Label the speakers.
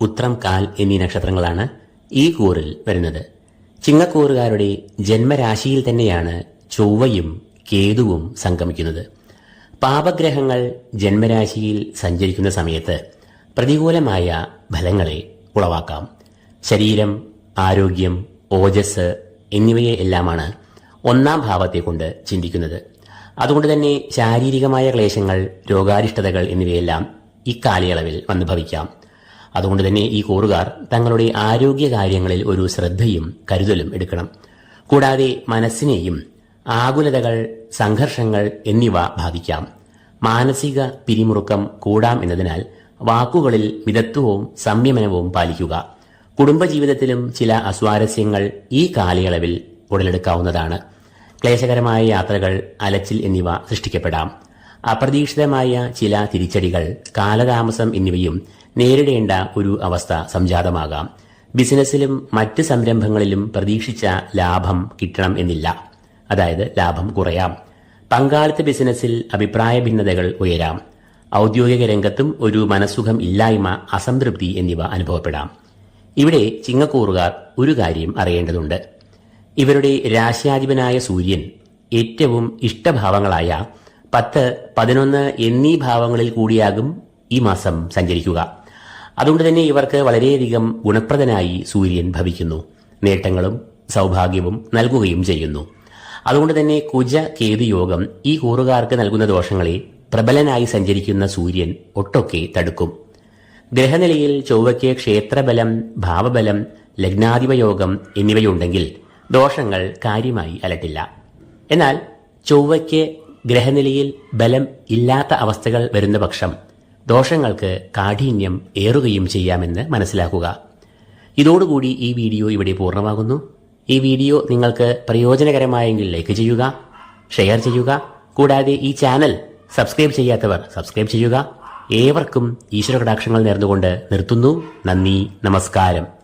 Speaker 1: ഉത്രം കാൽ എന്നീ നക്ഷത്രങ്ങളാണ് ഈ കൂറിൽ വരുന്നത്. ചിങ്ങക്കൂറുകാരുടെ ജന്മരാശിയിൽ തന്നെയാണ് ചൊവ്വയും കേതുവും സംഗമിക്കുന്നത്. പാപഗ്രഹങ്ങൾ ജന്മരാശിയിൽ സഞ്ചരിക്കുന്ന സമയത്ത് പ്രതികൂലമായ ഫലങ്ങളെ ഉളവാക്കാം. ശരീരം ആരോഗ്യം ഓജസ് എന്നിവയെ എല്ലാമാണ് ഒന്നാം ഭാവത്തെ കൊണ്ട് ചിന്തിക്കുന്നത്. അതുകൊണ്ട് തന്നെ ശാരീരികമായ ക്ലേശങ്ങൾ രോഗാരിഷ്ടതകൾ എന്നിവയെല്ലാം ഇക്കാലയളവിൽ വന്നു ഭവിക്കാം അതുകൊണ്ട് തന്നെ ഈ കൂറുകാർ തങ്ങളുടെ ആരോഗ്യ കാര്യങ്ങളിൽ ഒരു ശ്രദ്ധയും കരുതലും എടുക്കണം. കൂടാതെ മനസ്സിനെയും ആകുലതകൾ സംഘർഷങ്ങൾ എന്നിവ ബാധിക്കാം. മാനസിക പിരിമുറുക്കം കൂടാം എന്നതിനാൽ വാക്കുകളിൽ മിതത്വവും സംയമനവും പാലിക്കുക. കുടുംബജീവിതത്തിലും ചില അസ്വാരസ്യങ്ങൾ ഈ കാലയളവിൽ ഉടലെടുക്കാവുന്നതാണ്. ക്ലേശകരമായ യാത്രകൾ അലച്ചിൽ എന്നിവ സൃഷ്ടിക്കപ്പെടാം. അപ്രതീക്ഷിതമായ ചില തിരിച്ചടികൾ കാലതാമസം എന്നിവയും നേരിടേണ്ട ഒരു അവസ്ഥ സംജാതമാകാം. ബിസിനസ്സിലും മറ്റ് സംരംഭങ്ങളിലും പ്രതീക്ഷിച്ച ലാഭം കിട്ടണം എന്നില്ല. അതായത് ലാഭം കുറയാം. പങ്കാളിത്ത ബിസിനസ്സിൽ അഭിപ്രായ ഭിന്നതകൾ ഉയരാം. ഔദ്യോഗിക രംഗത്തും ഒരു മനസ്സുഖം ഇല്ലായ്മ അസംതൃപ്തി എന്നിവ അനുഭവപ്പെടാം. ഇവിടെ ചിങ്ങക്കൂറുകാർ ഒരു കാര്യം അറിയേണ്ടതുണ്ട്. ഇവരുടെ രാശ്യാധിപനായ സൂര്യൻ ഏറ്റവും ഇഷ്ടഭാവങ്ങളായ പത്ത് പതിനൊന്ന് എന്നീ ഭാവങ്ങളിൽ കൂടിയാകും ഈ മാസം സഞ്ചരിക്കുക. അതുകൊണ്ട് തന്നെ ഇവർക്ക് വളരെയധികം ഗുണപ്രദനായി സൂര്യൻ ഭവിക്കുന്നു. നേട്ടങ്ങളും സൗഭാഗ്യവും നൽകുകയും ചെയ്യുന്നു. അതുകൊണ്ട് തന്നെ കുജ കേതു യോഗം ഈ കൂറുകാർക്ക് നൽകുന്ന ദോഷങ്ങളെ പ്രബലനായി സഞ്ചരിക്കുന്ന സൂര്യൻ ഒട്ടൊക്കെ തടുക്കും. ഗ്രഹനിലയിൽ ചൊവ്വയ്ക്ക് ക്ഷേത്രബലം ഭാവബലം ലഗ്നാധിപയോഗം എന്നിവയുണ്ടെങ്കിൽ ദോഷങ്ങൾ കാര്യമായി അലട്ടില്ല. എന്നാൽ ചൊവ്വയ്ക്ക് ഗ്രഹനിലയിൽ ബലം ഇല്ലാത്ത അവസ്ഥകൾ വരുന്ന പക്ഷം ദോഷങ്ങൾക്ക് കാഠിന്യം ഏറുകയും ചെയ്യാമെന്ന് മനസ്സിലാക്കുക. ഇതോടുകൂടി ഈ വീഡിയോ ഇവിടെ പൂർണമാകുന്നു. ഈ വീഡിയോ നിങ്ങൾക്ക് പ്രയോജനകരമായെങ്കിൽ ലൈക്ക് ചെയ്യുക ഷെയർ ചെയ്യുക. കൂടാതെ ഈ ചാനൽ സബ്സ്ക്രൈബ് ചെയ്യാത്തവർ സബ്സ്ക്രൈബ് ചെയ്യുക. ഏവർക്കും ഈശ്വര കടാക്ഷങ്ങൾ നേർന്നുകൊണ്ട് നിർത്തുന്നു. നന്ദി നമസ്കാരം.